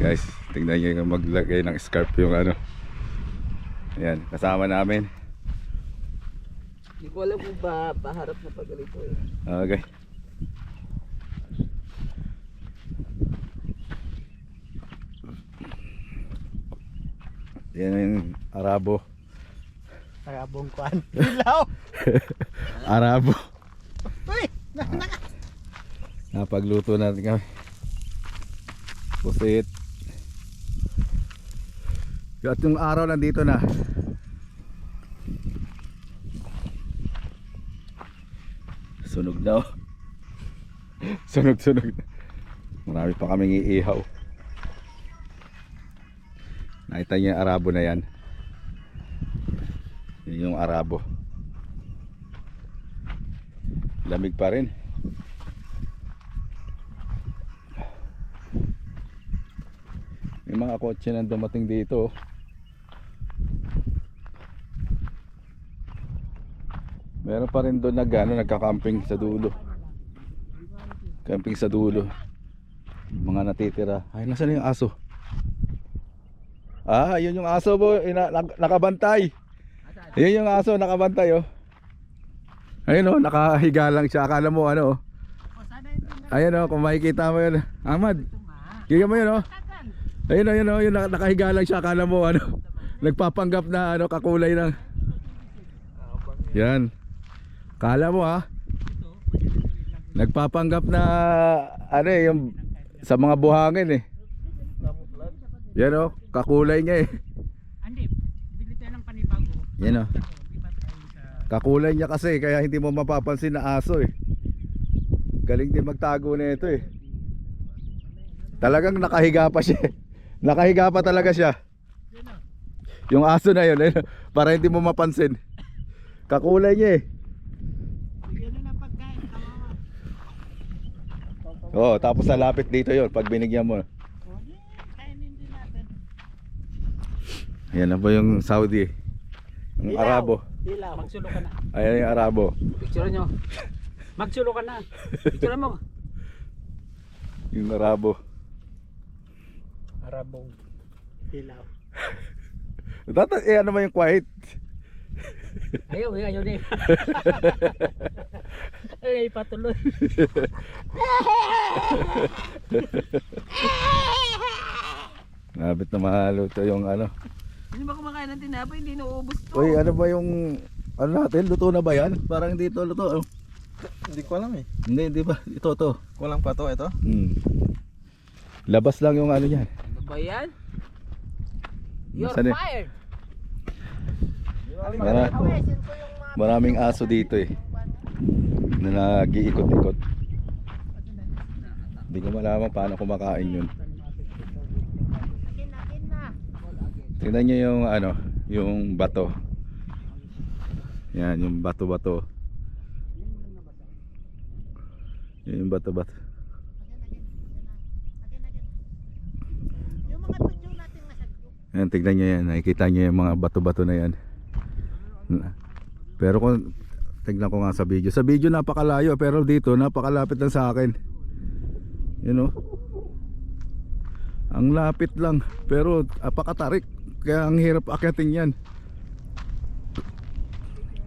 Guys, tingnan nyo yung maglagay ng scarf yung ano. Ayan, kasama namin. Hindi ko alam kung ba paharap na pag ganito eh. Okay. Yan yung Arabo. Arabong kwan. Ilaw! Arabo. Uy! Na, na, Napagluto natin kami. Pusit. At yung araw nandito na. Sunog daw. sunog sunog. Marami pa kaming iihaw. Nakita niyo yung arabo na yan. Yun yung arabo. Lamig pa rin. May mga kotse na dumating dito. oh. Meron pa rin doon nag ano, nagka-camping sa dulo. Camping sa dulo. Mga natitira. Ay, nasaan na yung aso? Ah, yun yung aso bo, ina, nak- nakabantay. Yun yung aso, nakabantay oh. Ayun oh, nakahiga lang siya. Akala mo ano oh. Ayan oh, kung makikita mo yun. Ahmad, kaya mo yun oh. Ayun oh, yun oh, yun, nak- nakahiga lang siya. Akala mo ano, nagpapanggap na ano, kakulay ng... Yan. Kala mo ha. Nagpapanggap na ano eh, yung sa mga buhangin eh. Yan oh, kakulay niya eh. Andi, bili tayo ng panibago. Yan oh. Tayo sa... Kakulay niya kasi kaya hindi mo mapapansin na aso eh. Galing din magtago na ito eh. Talagang nakahiga pa siya. Nakahiga pa talaga siya. Yung aso na yun, para hindi mo mapansin. Kakulay niya eh. Bigyan na ng pagkain, kawawa. Oo, tapos nalapit dito yon pag binigyan mo. O, di, kainin din natin. Yan na po yung Saudi. Yung Ilaw. Arabo. Ilaw. Magsulo ka na. Ayan yung Arabo. Picture nyo. Magsulo ka na. Picture mo. Yung Arabo. Arabong. Ilaw. Tata, eh ano ba yung quiet? Ayaw, eh, ayaw din. Ay, patuloy. Nabit na mahaluto yung ano. Hindi ba kumakain ng tinapay? Hindi nauubos to. Uy, ano ba yung ano natin? Luto na ba yan? Parang hindi ito luto. oh. Hindi ko alam eh. Hindi, hindi ba? Ito, to. Kulang pa to ito. Hmm. Labas lang yung ano niyan. Ano ba yan? You're Nasaan fired. Mara- maraming aso dito eh. Na nag-iikot-ikot. Hindi ko malaman paano kumakain yun. Tingnan nyo yung ano, yung bato. Yan, yung bato-bato. Yan yung bato-bato. Yan, tignan nyo yan. Nakikita nyo yung mga bato-bato na yan. Pero kung tignan ko nga sa video. Sa video napakalayo pero dito napakalapit lang sa akin. You know? Ang lapit lang pero apakatarik. Kaya ang hirap akyatin yan.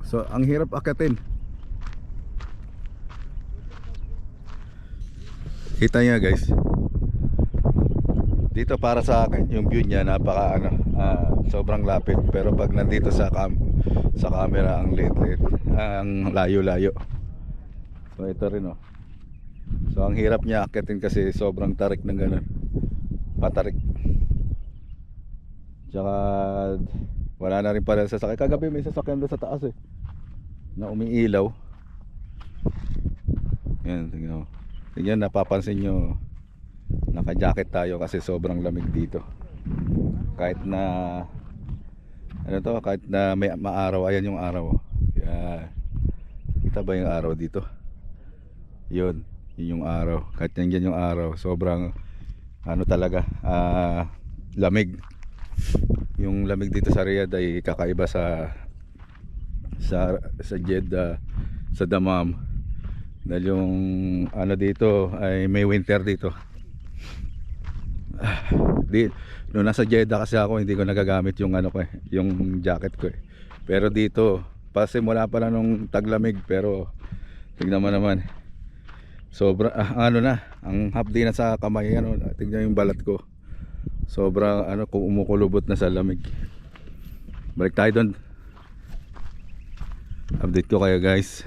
So ang hirap akyatin. Kita niya guys. Dito para sa akin yung view niya napaka ano, ah, sobrang lapit pero pag nandito sa cam sa camera ang liit-liit, ang layo-layo. So ito rin oh. So ang hirap niya akitin kasi sobrang tarik ng ganun. Patarik. Tsaka wala na rin pala sasakyan. Kagabi may sasakyan doon sa taas eh. Na umiilaw. Yan, tingnan mo. Tingnan napapansin nyo naka-jacket tayo kasi sobrang lamig dito. Kahit na ano to, kahit na may maaraw, ayan yung araw. Yan. Kita ba yung araw dito? Yun, yun yung araw. Kahit yan yung araw, sobrang ano talaga, ah, lamig. Yung lamig dito sa Riyadh ay kakaiba sa sa sa Jeddah, sa Damam. Dahil yung ano dito ay may winter dito. Di, nung nasa Jeddah kasi ako, hindi ko nagagamit yung ano ko eh, yung jacket ko eh. Pero dito, pasimula pa lang nung taglamig pero tignan mo naman. Sobra ah, ano na, ang hapdi na sa kamay ano, tignan yung balat ko. Sobra ano, kung umukulubot na sa lamig. Balik tayo doon. Update ko kayo guys.